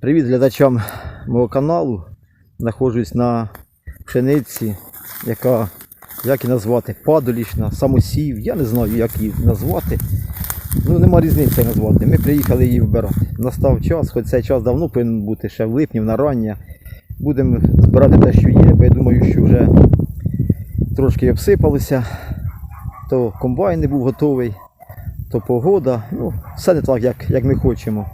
Привіт глядачам мого каналу. Знаходжусь на пшениці, яка, як її назвати, падолішна, самосів. Я не знаю, як її назвати. Ну, нема різниці назвати. Ми приїхали її вбирати. Настав час, хоч цей час давно повинен бути ще в липні, в нарання. Будемо збирати те, що є, бо я думаю, що вже трошки обсипалося. То комбайн не був готовий, то погода. Ну, все не так, як, як ми хочемо.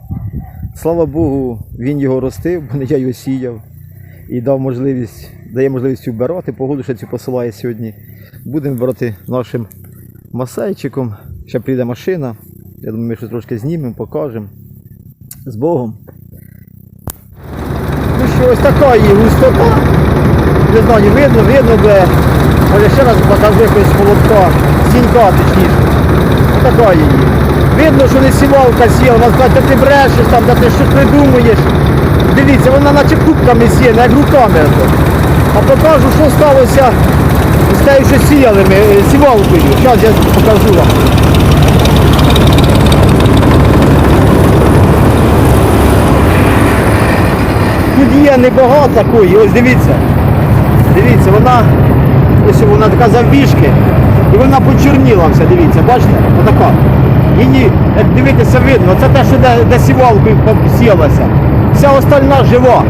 Слава Богу, він його ростив, бо не я його сіяв. І дав можливість, дає можливість вбирати. Погоду ще цю посилає сьогодні. Будемо брати нашим масейчиком. Ще прийде машина. Я думаю, ми щось трошки знімемо, покажемо. З Богом. Ну що, ось така її густота. Не знаю, видно, видно, де. Може ще раз покажу якось молотка. Сінька точніше. Отака її. Видно, що не сівалка сіла, вона скаже, «Та ти брешеш там, та ти щось придумуєш. Дивіться, вона наче кубками сіє, як руками. А покажу, що сталося з тією, що сіяли ми е, сівалкою. Зараз я покажу вам. Тут є небагато такої, ось дивіться. Дивіться, вона ось вона така завбіжки. І вона почорніла вся, дивіться, бачите? Отака. Її, як дивитися, видно, це те, що де, де сівалкою сілася. Вся остальна жива.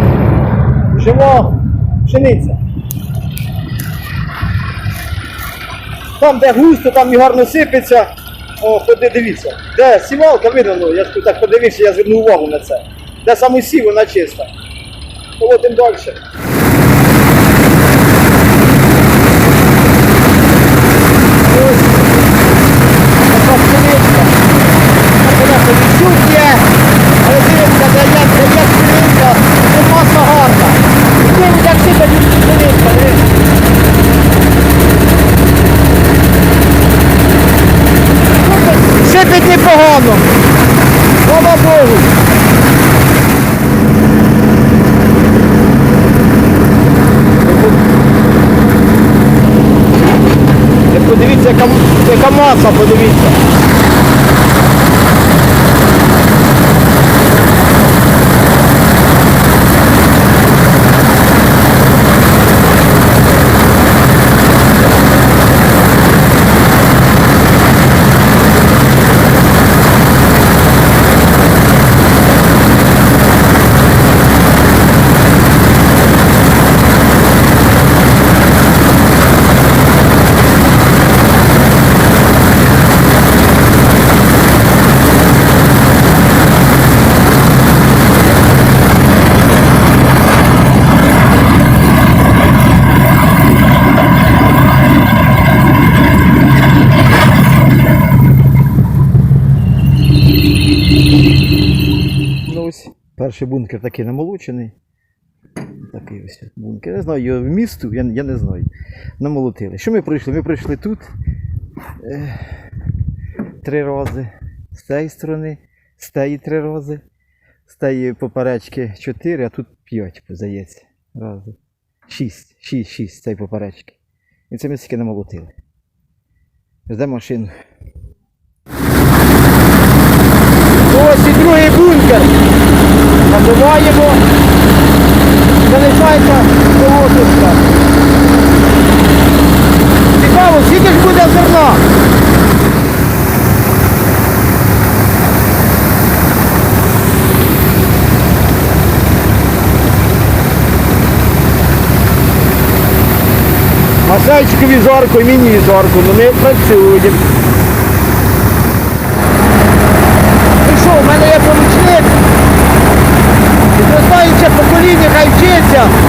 Жива пшениця. Там, де густо, там і гарно сипеться. О, ходи, дивіться. Де сівалка видно, я ж так подивився, я звернув увагу на це. Де самосів, вона чиста. Поводимо далі. Ось така пшеничка. Понятно, відчук є, але дивимося, де є, де є пшениця, це маса гарна. І дивимося, як сипе пшеничка, дивіться. Сипить непогано. Слава Богу. Подивіться, яка, яка маса, подивіться. Ну ось перший бункер такий намолочений. Такий ось бункер. Не знаю, його вмісту, я, я не знаю. Намолотили. Що ми пройшли? Ми пройшли тут е, три рази. З цієї сторони, з тієї три рази. З тієї поперечки чотири, а тут п'ять, здається. Рази. Шість, шість, шість цієї поперечки. І це ми стільки намолотили. Ждемо машину. Ось і другий бункер. Набиваємо. Залишається колоточка. Цікаво, скільки ж буде зерна? Масайчикові зорку і мені зорку, ну ми працюємо. Yeah.